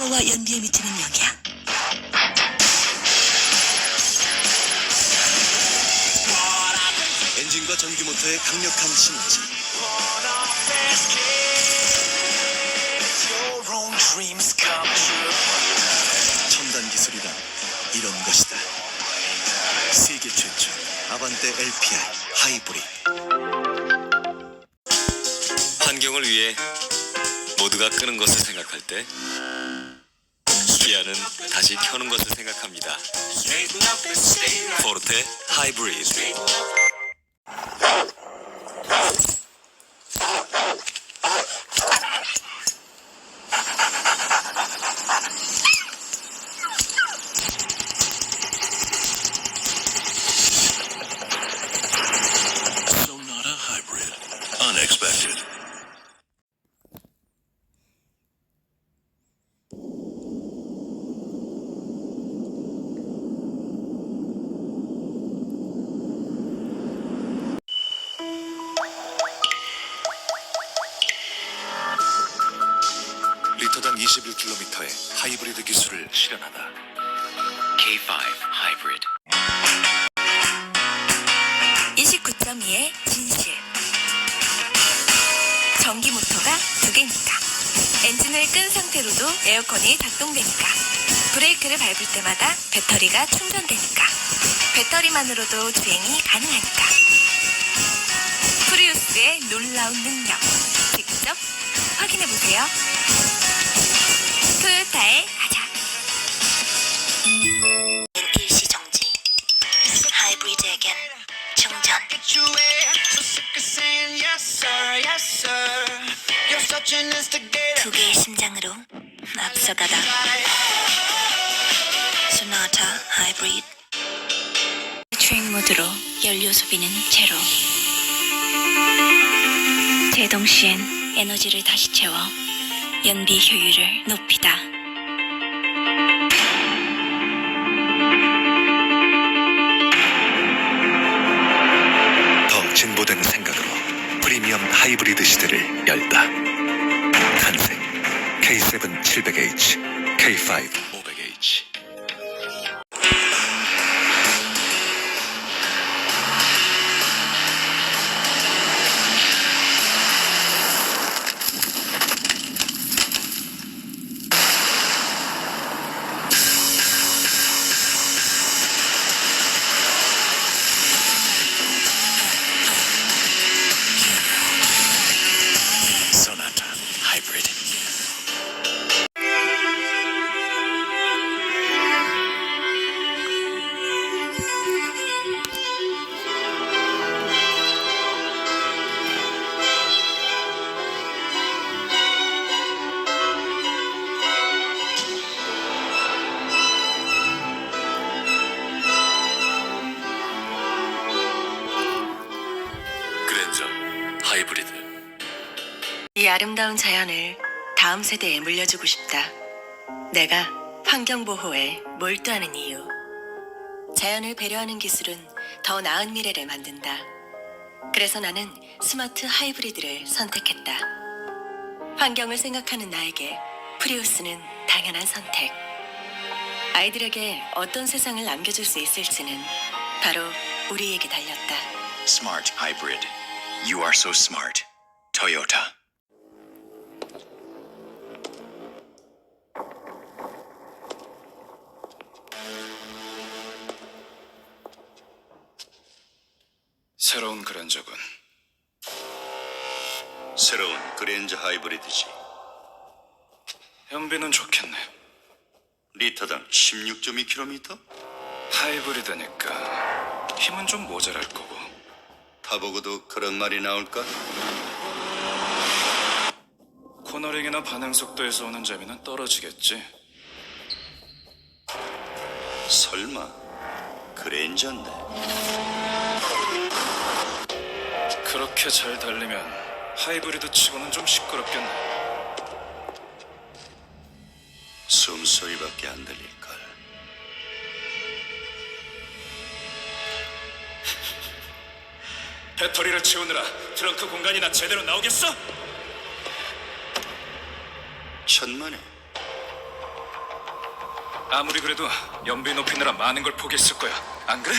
와 연비에 미치는 역이야. 엔진과 전기 모터의 강력한 시너지 첨단 기술이란 이런 것이다. 세계 최초 아반떼 LPI 하이브리드. 환경을 위해 모두가 끄는 것을 생각할 때 기아는 다시 켜는 것을 생각합니다. 포르테 하이브리드 리터당 21km의 하이브리드 기술을 실현하다. K5 하이브리드 29.2의 진실. 전기 모터가 두 개니까. 엔진을 끈 상태로도 에어컨이 작동되니까. 브레이크를 밟을 때마다 배터리가 충전되니까. 배터리만으로도 주행이 가능하니까. 프리우스의 놀라운 능력. 직접 확인해 보세요. 토요타에 가자. 일시 정지. 하이브리드에겐 충전. 두 개의 심장으로 앞서가다. 소나타 하이브리드. 주행 모드로 연료 소비는 제로. 제동 시엔 에너지를 다시 채워 연비 효율을 높이다. 하이브리드 시대를 열다. 탄생. K7 700H K5 500H 아름다운 자연을 다음 세대에 물려주고 싶다. 내가 환경보호에 몰두하는 이유. 자연을 배려하는 기술은 더 나은 미래를 만든다. 그래서 나는 스마트 하이브리드를 선택했다. 환경을 생각하는 나에게 프리우스는 당연한 선택. 아이들에게 어떤 세상을 남겨줄 수 있을지는 바로 우리에게 달렸다. Smart Hybrid You are so smart Toyota 새로운 그랜저군. 새로운 그랜저 하이브리드지. 연비는 좋겠네. 리터당 16.2km? 하이브리드니까 힘은 좀 모자랄 거고. 타보고도 그런 말이 나올까? 코너링이나 반응 속도에서 오는 재미는 떨어지겠지. 설마 그랜저인데 그렇게 잘 달리면 하이브리드 치고는 좀 시끄럽겠네. 숨소리밖에 안 들릴걸. 배터리를 채우느라 트렁크 공간이나 제대로 나오겠어? 천만에 아무리 그래도 연비 높이느라 많은 걸 포기했을 거야. 안 그래?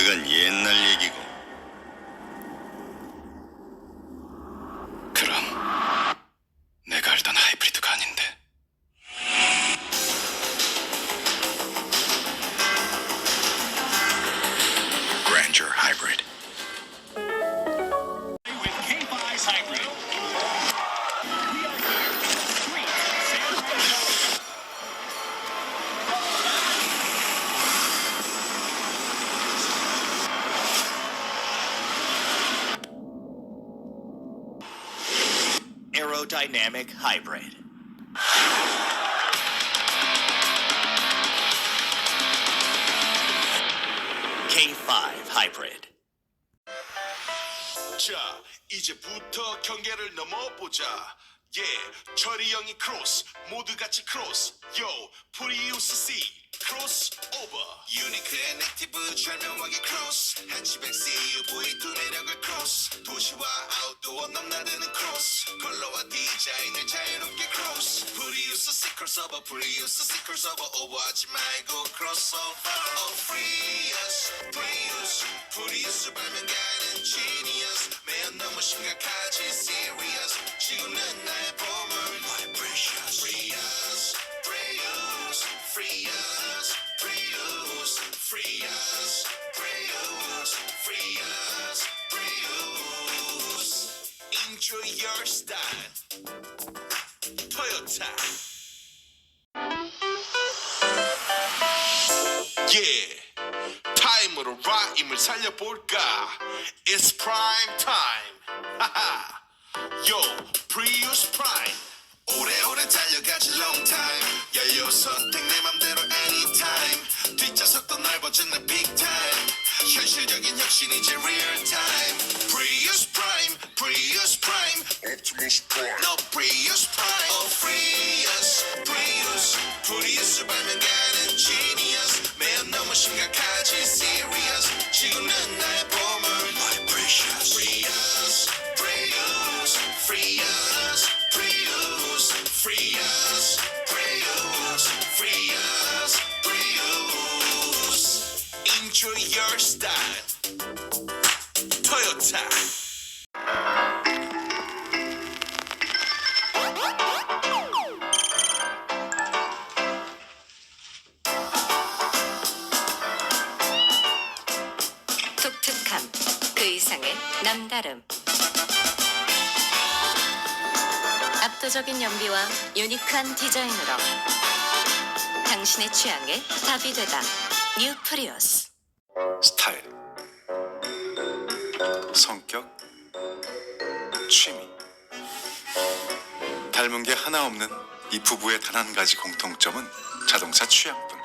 그건 옛날 얘기고 aerodynamic hybrid. K5 hybrid. 자, 이제부터 경계를 넘어보자. 예, 철이 형이 크로스, 모두 같이 크로스. 요, 프리우스 C, 크로스 오버. 유니크한 액티브 절묘하게 크로스. 해치백 CUV 두 매력을 크로스. 도시와 아웃도어 넘나드는 크로스. 컬러와 디자인을 자유롭게 크로스. 프리우스 C 크로스오버, 프리우스 C 크로스오버 오버하지 말고 크로스오버. Oh, 프리우스, 프리우스, 프리우스 발명가는 genius. 매연 너무 심각하지 serious. 지우는 나의 보물. Enjoy your style. Toyota. Yeah. 타임으로 라임을 살려볼까? It's prime time. 하하. Yo, Prius Prime. 오래오래 달려가지 long time. 열려 선택 내 맘대로 anytime. 뒷좌석도 넓어진 내 big time. 현실적인 혁신 이제 real time. Prius Prime, Prius Prime. Optimus Prime. No Prius Prime. Oh Prius, Prius, Prius 발명가는 genius. 매연 너무 심각하지 serious. 지구는 나의 보물. My precious. Prius, Prius, Prius, Prius, Prius, Prius, Prius, Prius. Enjoy your style. 독특함, 그 이상의 남다름. 압도적인 연비와 유니크한 디자인으로 당신의 취향에 답이 되다. 뉴 프리우스. 스타일, 성격, 취미. 닮은 게 하나 없는 이 부부의 단 한 가지 공통점은 자동차 취향뿐.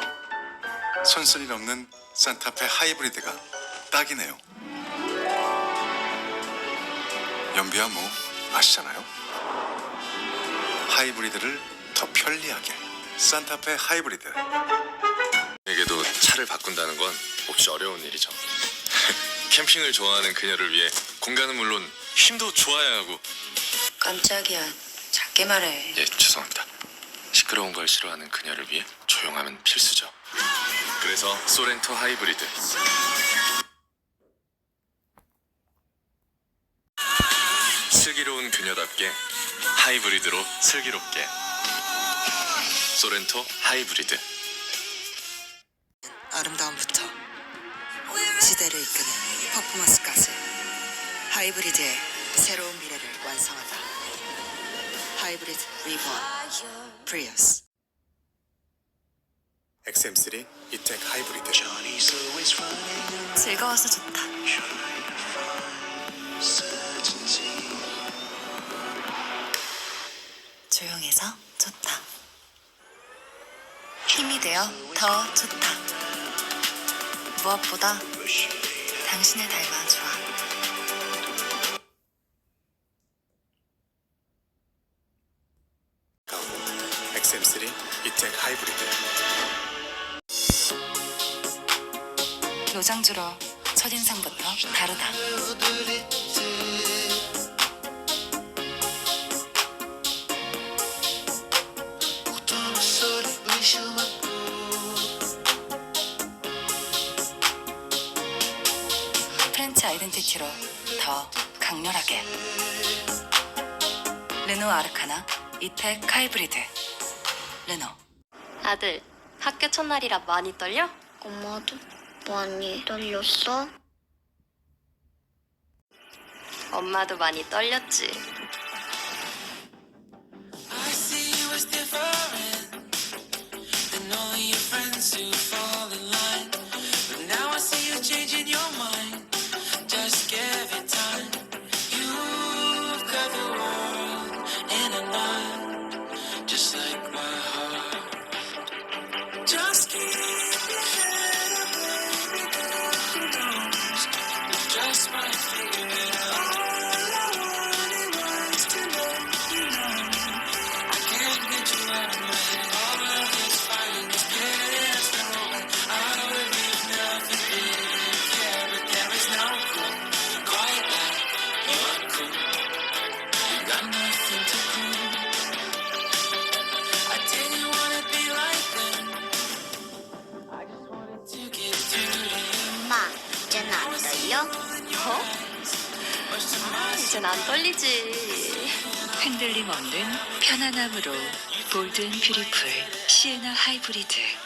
손쓸일 없는 산타페 하이브리드가 딱이네요. 연비야 뭐 아시잖아요? 하이브리드를 더 편리하게 산타페 하이브리드. 에게도 차를 바꾼다는 건 몹시 어려운 일이죠. 캠핑을 좋아하는 그녀를 위해 공간은 물론 힘도 좋아야 하고 깜짝이야. 작게 말해. 예 죄송합니다. 시끄러운 걸 싫어하는 그녀를 위해 조용함은 필수죠. 그래서 소렌토 하이브리드 슬기로운 그녀답게 하이브리드로 슬기롭게. 소렌토 하이브리드. 아름다움부터 시대를 이끄는 퍼포먼스까지 하이브리드의 새로운 미래를 완성하다. 하이브리드 리본 프리우스. XM3 이텍 하이브리드. 즐거워서 좋다. 되어 더 좋다. 무엇보다 당신을 닮아 좋아. XM3 이텍 하이브리드. 노장주로 첫인상부터 다르다. 아이덴티티로 더 강렬하게 르노 아르카나 이텍 하이브리드 르노 아들, 학교 첫날이라 많이 떨려? 엄마도 많이 떨렸어? 엄마도 많이 떨렸지. I see you as different than all your friends who fall 엄마, 이젠 안 떨려? 어? 아, 이젠 안 떨리지. 흔들림 없는 편안함으로 앤 뷰티풀 시에나 하이브리드